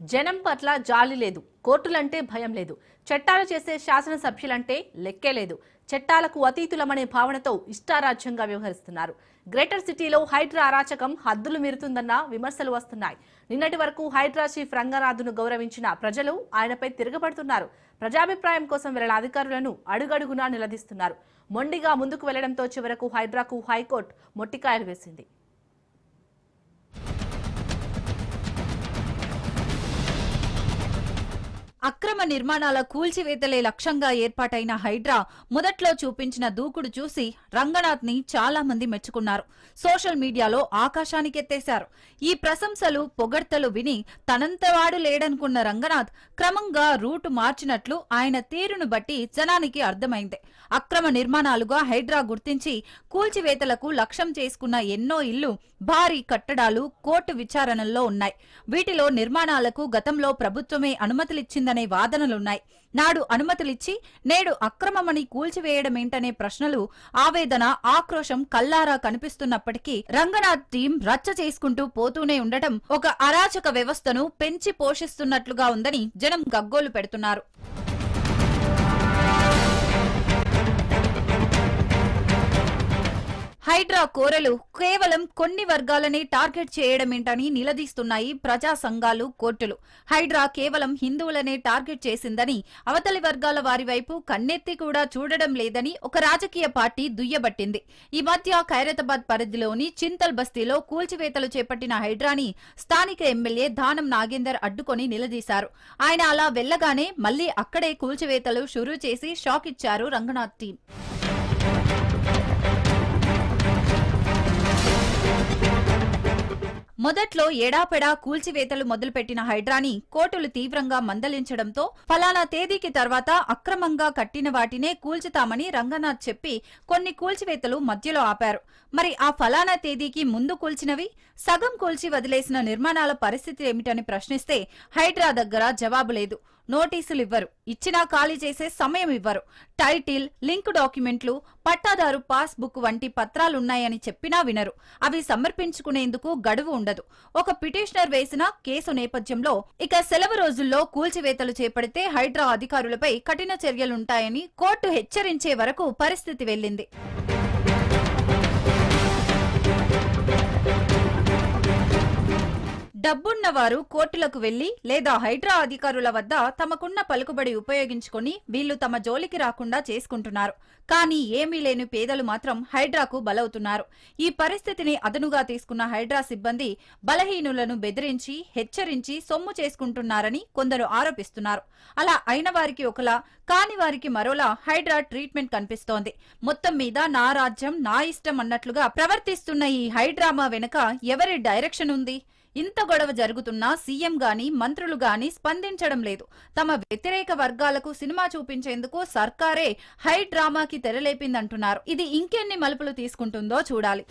జనం పట్ల జాలి లేదు కోర్టులంటే భయం లేదు. చట్టాలు చేసే శాసనసభ్యులంటే లెక్కే లేదు. చట్టాలకు అతీతులమనే భావనతో ఇష్టారాజ్యంగా వ్యవహరిస్తున్నారు. గ్రేటర్ సిటీలో హైడ్రా అరాచకం హద్దులు మీరుతుందన్న విమర్శలు వస్తున్నాయి. నిన్నటి వరకు హైడ్రా చీఫ్ రంగనాథును గౌరవించిన ప్రజలు ఆయనపై తిరగబడుతున్నారు. ప్రజాభిప్రాయం కోసం వెళ్ళిన అధికారులను అడుగడుగునా నిలదీస్తున్నారు. మొండిగా ముందుకు వెళ్ళడంతో చివరకు హైడ్రాకు హైకోర్టు మొట్టికాయలు వేసింది. అక్రమ నిర్మాణాల కూల్చివేతలే లక్ష్యంగా ఏర్పాటైన హైడ్రా మొదట్లో చూపించిన దూకుడు చూసి రంగనాథ్ని చాలా మంది మెచ్చుకున్నారు. సోషల్ మీడియాలో ఆకాశానికెత్తేశారు. ఈ ప్రశంసలు పొగడ్తలు విని తనంతవాడు లేడనుకున్న రంగనాథ్ క్రమంగా రూటు మార్చినట్లు ఆయన తీరును బట్టి జనానికి అర్థమైంది. అక్రమ నిర్మాణాలుగా హైడ్రా గుర్తించి కూల్చివేతలకు లక్ష్యం చేసుకున్న ఎన్నో ఇల్లు భారీ కట్టడాలు కోర్టు విచారణల్లో ఉన్నాయి. వీటిలో నిర్మాణాలకు గతంలో ప్రభుత్వమే జరిగిందనే వాదనలున్నాయి. నాడు అనుమతులిచ్చి నేడు అక్రమమని కూల్చివేయడమేంటనే ప్రశ్నలు ఆవేదన ఆక్రోశం కల్లారా కనిపిస్తున్నప్పటికీ రంగనాథ్ టీం రచ్చ చేసుకుంటూ పోతూనే ఉండటం ఒక అరాచక వ్యవస్థను పెంచి పోషిస్తున్నట్లుగా ఉందని జనం గగ్గోలు పెడుతున్నారు. హైడ్రా కోరలు కేవలం కొన్ని వర్గాలనే టార్గెట్ చేయడమేంటని నిలదీస్తున్నాయి ప్రజా సంఘాలు కోర్టులు. హైడ్రా కేవలం హిందువులనే టార్గెట్ చేసిందని అవతలి వర్గాల వారి వైపు కన్నెత్తి కూడా చూడడం లేదని ఒక రాజకీయ పార్టీ దుయ్యబట్టింది. ఈ మధ్య ఖైరతాబాద్ పరిధిలోని చింతల్ బస్తీలో కూల్చివేతలు చేపట్టిన హైడ్రాని స్థానిక ఎమ్మెల్యే దానం నాగేందర్ అడ్డుకొని నిలదీశారు. ఆయన అలా వెళ్ళగానే మళ్ళీ అక్కడే కూల్చివేతలు షురూ చేసి షాక్ ఇచ్చారు రంగనాథ్ టీం. మొదట్లో ఎడాపెడా కూల్చివేతలు మొదలుపెట్టిన హైడ్రాని కోర్టులు తీవ్రంగా మందలించడంతో ఫలానా తేదీకి తర్వాత అక్రమంగా కట్టిన వాటినే కూల్చుతామని రంగనాథ్ చెప్పి కొన్ని కూల్చివేతలు మధ్యలో ఆపారు. మరి ఆ ఫలానా తేదీకి ముందు కూల్చినవి? సగం కూల్చి వదిలేసిన నిర్మాణాల పరిస్థితి ఏమిటని ప్రశ్నిస్తే హైడ్రా దగ్గర జవాబు లేదు. నోటీసులు ఇవ్వరు ఇచ్చినా ఖాళీ చేసే సమయం ఇవ్వరు టైటిల్ లింక్ డాక్యుమెంట్లు పట్టాదారు పాస్ బుక్ వంటి పత్రాలున్నాయని చెప్పినా వినరు. అవి సమర్పించుకునేందుకు గడువు ఉండదు. ఒక పిటిషనర్ వేసిన కేసు నేపథ్యంలో ఇక సెలవు రోజుల్లో కూల్చివేతలు చేపడితే హైడ్రా అధికారులపై కఠిన చర్యలుంటాయని కోర్టు హెచ్చరించే వరకు పరిస్థితి వెళ్ళింది డబ్బున్నవారు కోర్టులకు వెళ్ళి లేదా హైడ్రా అధికారుల వద్ద తమకున్న పలుకుబడి ఉపయోగించుకొని వీళ్ళు తమ జోలికి రాకుండా చేసుకుంటున్నారు. కానీ ఏమీ లేని పేదలు మాత్రం హైడ్రాకు బలవుతున్నారు. ఈ పరిస్థితిని అదనుగా తీసుకున్న హైడ్రా సిబ్బంది బలహీనులను బెదిరించి హెచ్చరించి సొమ్ము చేసుకుంటున్నారని కొందరు ఆరోపిస్తున్నారు. అలా అయిన వారికి ఒకలా కాని వారికి మరోలా హైడ్రా ట్రీట్మెంట్ కనిపిస్తోంది. మొత్తం మీద నా రాజ్యం నా ఇష్టం అన్నట్లుగా ప్రవర్తిస్తున్న ఈ హైడ్రామా వెనుక ఎవరి డైరెక్షన్ ఉంది? ఇంత గొడవ జరుగుతున్నా సీఎం గాని మంత్రులు గాని స్పందించడం లేదు. తమ వ్యతిరేక వర్గాలకు సినిమా చూపించేందుకు సర్కారే హై డ్రామాకి తెరలేపిందంటున్నారు. ఇది ఇంకెన్ని మలుపులు తీసుకుంటుందో చూడాలి.